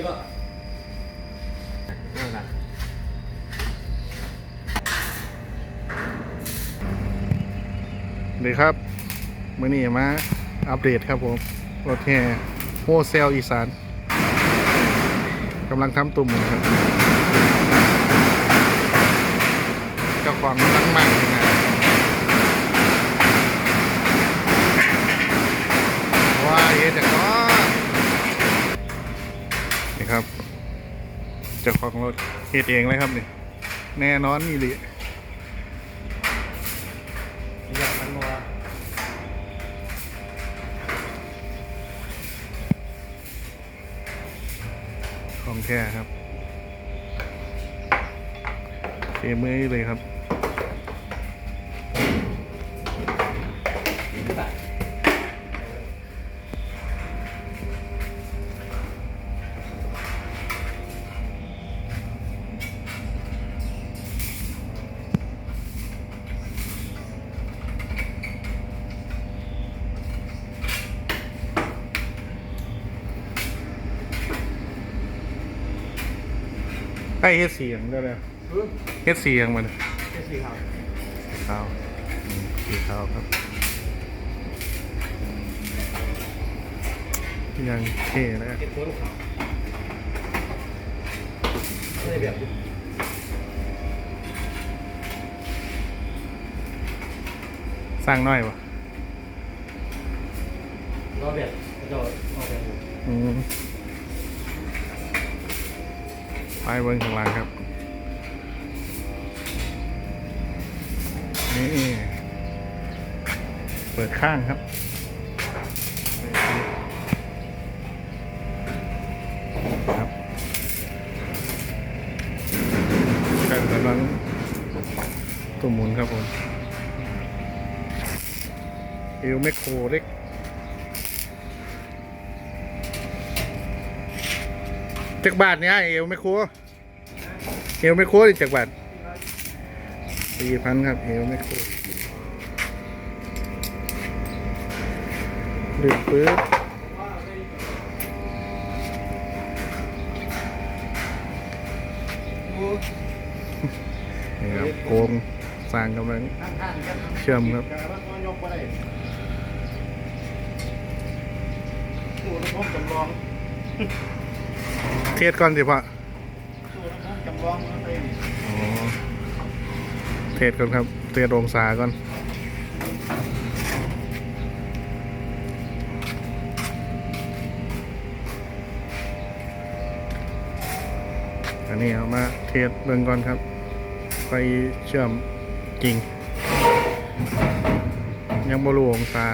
นี่ก็นั่นแหละดีครับมื่อนี้มาอัปเดตครับผม รถแห่โฮเซลอีสานกำลังทำตุ่มอยู่ครับเจ้าของตั้งมากยั ของรถเฮ็ดเองเลยครับนี่แน่นอนนี่เลยอยากมันนัวของแท้ครับเสียมือเลยครับ ไอ้เฮ็ดเสียงได้เลยเฮ็ดเสียงมันแค่สี่ครับสีขาวอืมสีขาวครับยังเท่นะเป็นตัวลูกขาวไม่ได้แบบสร้างน้อยปะรอแบบจะออกแบบอืมไป เบิ้งข้างล่างครับ นี่ เปิดข้างครับครับการกำลังตัวหมุนครับผมเอวแมคโครเล็ก จักบาทเนี่ยเอวแมคโครเอวแมคครนี่จักบาทสี่พันครับเอวแมคโครดึงปื๊ดนี่ครับโกงสร้างกำลังเชื่อมครับตัวยกไปได้ตัวน้ำมันจำลอง เทศก่อนสิพ่อตัวน้ำมันจำลองมันเป็นอ๋อเทศก่อนครับ เทศองศาก่อนอันนี้เอามาเทสเบิ่งก่อนครับ ไปเชื่อมจริง ยังบรูองศา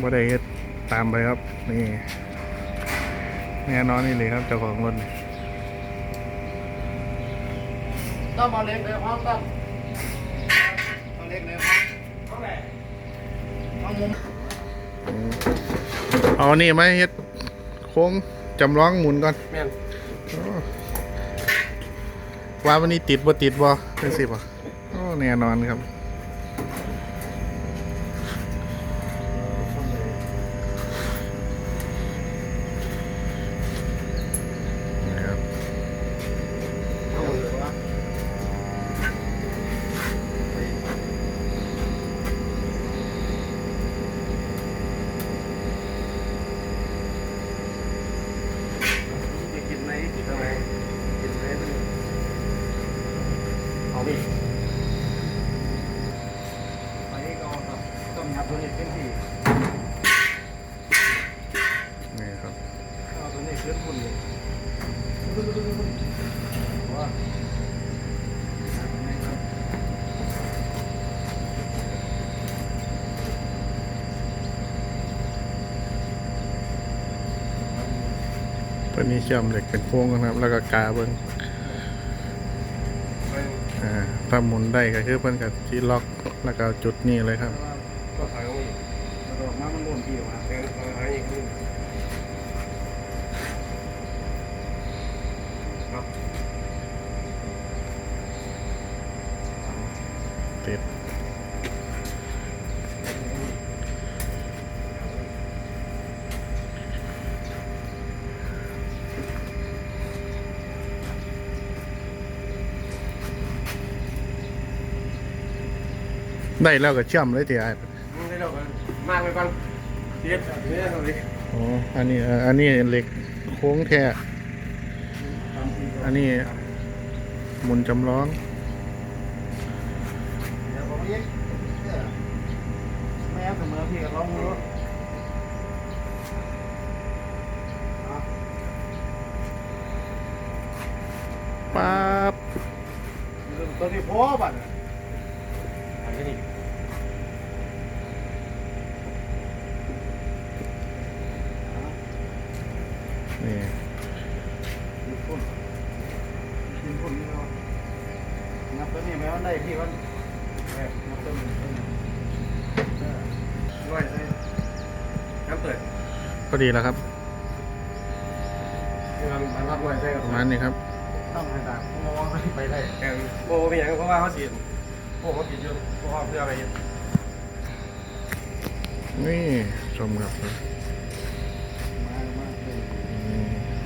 บ่ได้เฮ็ดตามไปครับ นี่แน่นอนนี่เลยครับเจ้าของรถนี่ต้องมาเล็กเลยครับต้องมาเล็กเลยครับเท่าไหร่มามุมอืมเอานี่มาเฮ็ดโค้งจำลองหมุนก่อนแม่นอ๋อว่าวันนี้ติดบ่ติดบ่เป็นสิบ่โอ้แน่นอนครับนะครับ ตัวนี้เชื่อมเหล็กเป็นโค้งนะครับ แล้วก็กาเบิ้งถ้าหมุนได้ก็คือเพิ่นกับที่ล็อกแล้วก็จุดนี้เลยครับก็ถอยออกอีกมามันโดนที่มาแทงถอยอีกนึงครับติด ได้แล้วก็เชื่อมเลยทีไอ้มึงได้ดอกกันมากไปก่อนเทียบเทียบตรงนี้อ๋ออันนี้เอ่ออันนี้เหล็กโค้งแท้อันนี้หมุนจำลอง เดี๋ยวผมยิงเนี่ยแม่เสมอพี่กับลองมือเอาปั๊บตัวที่พอบัดน่ะอันนี้ นี่ดินพุ่นดินพุ่นนี่เนาะนับตัวนี้ไหมว่าได้พี่วันแรกนับตัวนี้ตัวนี้เอยใส่น้ำเปิดก็ดีแล้วครับมันมันรับหน่วยใช่กับประมาณนี้ครับต้องให้ดักมองให้ไปได้แต่โบเป็นอย่างเพราะว่าเขาฉีดโบเขาฉีดอยู่เพราะว่าเพื่ออะไรนี่ชมครับ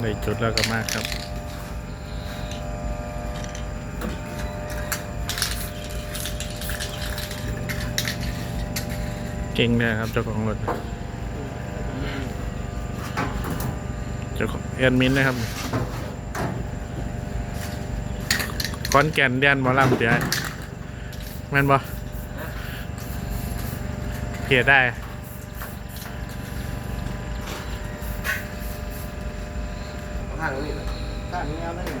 ได้จุดแล้วก็มากครับเก่งเลยครับเจ้าของรถเจ้าของแอดมินนะครับคอนแก่นแดนหมอลำเดี๋ยวแม่นบ่เพียได้ ทางนี้ข้างนี้เอาได้ไง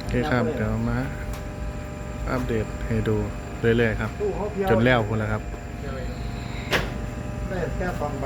โอเคครับ เดี๋ยวมา อัปเดตให้ดูเรื่อยๆครับ ตู้เขาเพียวจนแล้วคุณแล้วครับเดี๋ยวไปได้แค่สองใบ